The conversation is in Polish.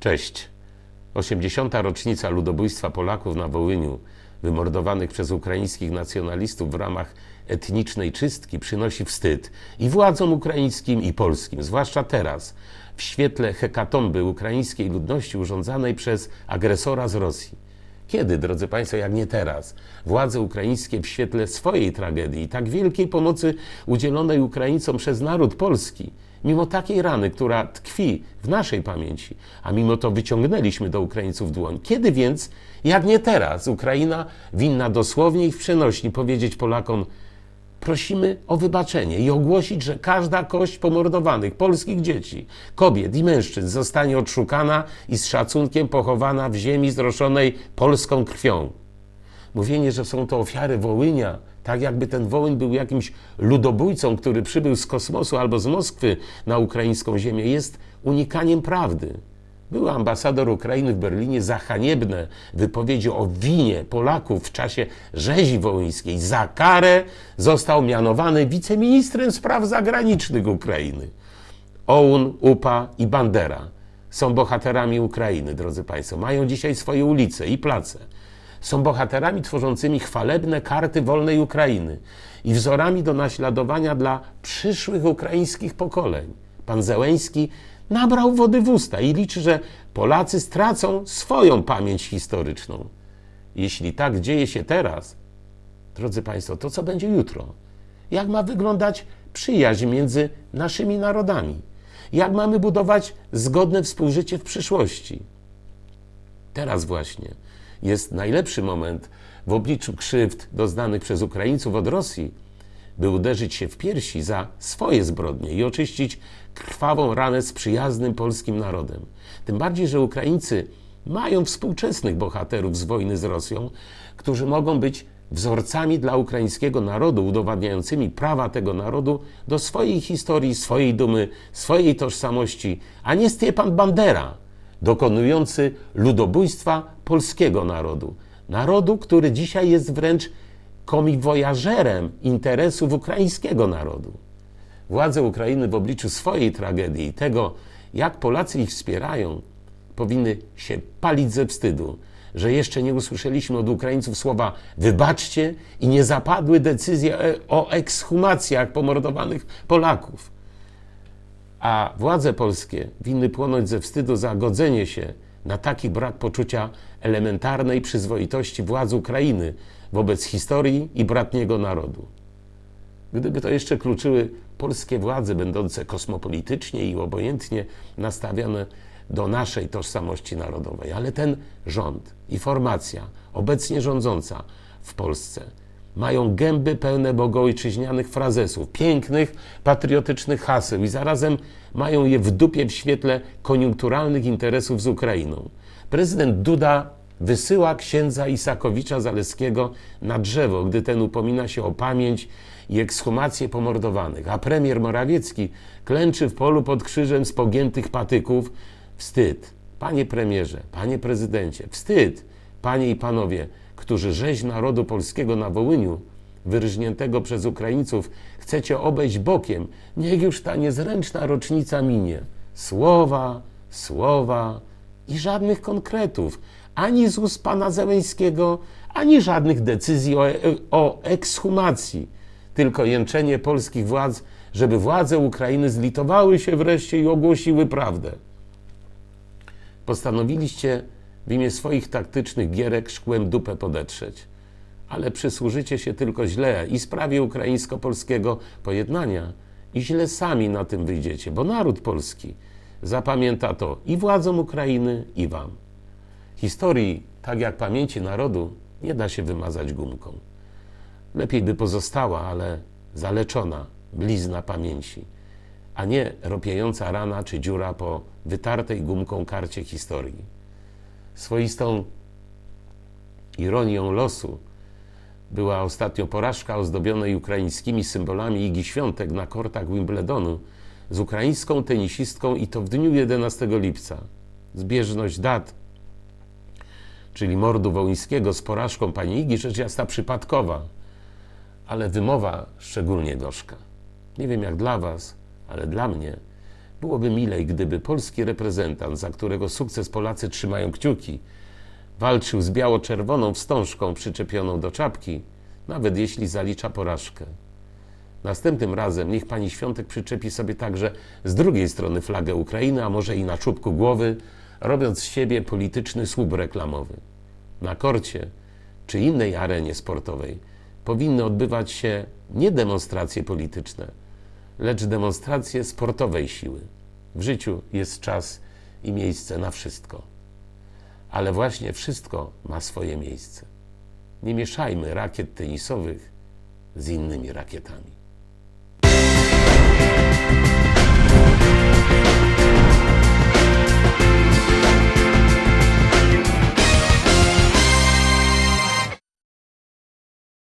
Cześć. 80. rocznica ludobójstwa Polaków na Wołyniu, wymordowanych przez ukraińskich nacjonalistów w ramach etnicznej czystki, przynosi wstyd i władzom ukraińskim, i polskim, zwłaszcza teraz, w świetle hekatomby ukraińskiej ludności urządzanej przez agresora z Rosji. Kiedy, drodzy Państwo, jak nie teraz, władze ukraińskie w świetle swojej tragedii tak wielkiej pomocy udzielonej Ukraińcom przez naród polski, mimo takiej rany, która tkwi w naszej pamięci, a mimo to wyciągnęliśmy do Ukraińców dłoń. Kiedy więc, jak nie teraz, Ukraina winna dosłownie i w przenośni powiedzieć Polakom, prosimy o wybaczenie i ogłosić, że każda kość pomordowanych polskich dzieci, kobiet i mężczyzn zostanie odszukana i z szacunkiem pochowana w ziemi zroszonej polską krwią. Mówienie, że są to ofiary Wołynia, tak jakby ten Wołyń był jakimś ludobójcą, który przybył z kosmosu albo z Moskwy na ukraińską ziemię, jest unikaniem prawdy. Był ambasador Ukrainy w Berlinie za haniebne wypowiedzi o winie Polaków w czasie rzezi wołyńskiej. Za karę został mianowany wiceministrem spraw zagranicznych Ukrainy. OUN, UPA i Bandera są bohaterami Ukrainy, drodzy Państwo. Mają dzisiaj swoje ulice i place. Są bohaterami tworzącymi chwalebne karty wolnej Ukrainy i wzorami do naśladowania dla przyszłych ukraińskich pokoleń. Pan Zełęński nabrał wody w usta i liczy, że Polacy stracą swoją pamięć historyczną. Jeśli tak dzieje się teraz, drodzy Państwo, to co będzie jutro? Jak ma wyglądać przyjaźń między naszymi narodami? Jak mamy budować zgodne współżycie w przyszłości? Teraz właśnie jest najlepszy moment w obliczu krzywd doznanych przez Ukraińców od Rosji, by uderzyć się w piersi za swoje zbrodnie i oczyścić krwawą ranę z przyjaznym polskim narodem. Tym bardziej, że Ukraińcy mają współczesnych bohaterów z wojny z Rosją, którzy mogą być wzorcami dla ukraińskiego narodu, udowadniającymi prawa tego narodu do swojej historii, swojej dumy, swojej tożsamości, a nie Stiepan Bandera, dokonujący ludobójstwa polskiego narodu. Narodu, który dzisiaj jest wręcz komiwojażerem interesów ukraińskiego narodu. Władze Ukrainy w obliczu swojej tragedii i tego, jak Polacy ich wspierają, powinny się palić ze wstydu, że jeszcze nie usłyszeliśmy od Ukraińców słowa wybaczcie i nie zapadły decyzje o ekshumacjach pomordowanych Polaków. A władze polskie winny płonąć ze wstydu za godzenie się na taki brak poczucia elementarnej przyzwoitości władz Ukrainy wobec historii i bratniego narodu. Gdyby to jeszcze kluczyły polskie władze, będące kosmopolitycznie i obojętnie nastawione do naszej tożsamości narodowej, ale ten rząd i formacja obecnie rządząca w Polsce mają gęby pełne bogoojczyźnianych frazesów, pięknych, patriotycznych haseł i zarazem mają je w dupie w świetle koniunkturalnych interesów z Ukrainą. Prezydent Duda wysyła księdza Isakowicza Zaleskiego na drzewo, gdy ten upomina się o pamięć i ekshumację pomordowanych, a premier Morawiecki klęczy w polu pod krzyżem z pogiętych patyków. Wstyd, panie premierze, panie prezydencie, wstyd, panie i panowie, którzy rzeź narodu polskiego na Wołyniu, wyrżniętego przez Ukraińców, chcecie obejść bokiem. Niech już ta niezręczna rocznica minie. Słowa, słowa i żadnych konkretów, ani z ust pana Zełęńskiego, ani żadnych decyzji o, o ekshumacji, tylko jęczenie polskich władz, żeby władze Ukrainy zlitowały się wreszcie i ogłosiły prawdę. Postanowiliście w imię swoich taktycznych gierek szkłem dupę podetrzeć. Ale przysłużycie się tylko źle i sprawie ukraińsko-polskiego pojednania i źle sami na tym wyjdziecie, bo naród polski zapamięta to i władzom Ukrainy, i wam. Historii, tak jak pamięci narodu, nie da się wymazać gumką. Lepiej by pozostała, ale zaleczona blizna pamięci, a nie ropiejąca rana czy dziura po wytartej gumką karcie historii. Swoistą ironią losu była ostatnio porażka ozdobionej ukraińskimi symbolami Igi Świątek na kortach Wimbledonu z ukraińską tenisistką i to w dniu 11 lipca. Zbieżność dat, czyli mordu wołyńskiego z porażką pani Igi, rzecz jasna przypadkowa, ale wymowa szczególnie gorzka. Nie wiem jak dla was, ale dla mnie Byłoby milej, gdyby polski reprezentant, za którego sukces Polacy trzymają kciuki, walczył z biało-czerwoną wstążką przyczepioną do czapki, nawet jeśli zalicza porażkę. Następnym razem niech pani Świątek przyczepi sobie także z drugiej strony flagę Ukrainy, a może i na czubku głowy, robiąc z siebie polityczny słup reklamowy. Na korcie czy innej arenie sportowej powinny odbywać się nie demonstracje polityczne, lecz demonstracje sportowej siły. W życiu jest czas i miejsce na wszystko. Ale właśnie wszystko ma swoje miejsce. Nie mieszajmy rakiet tenisowych z innymi rakietami.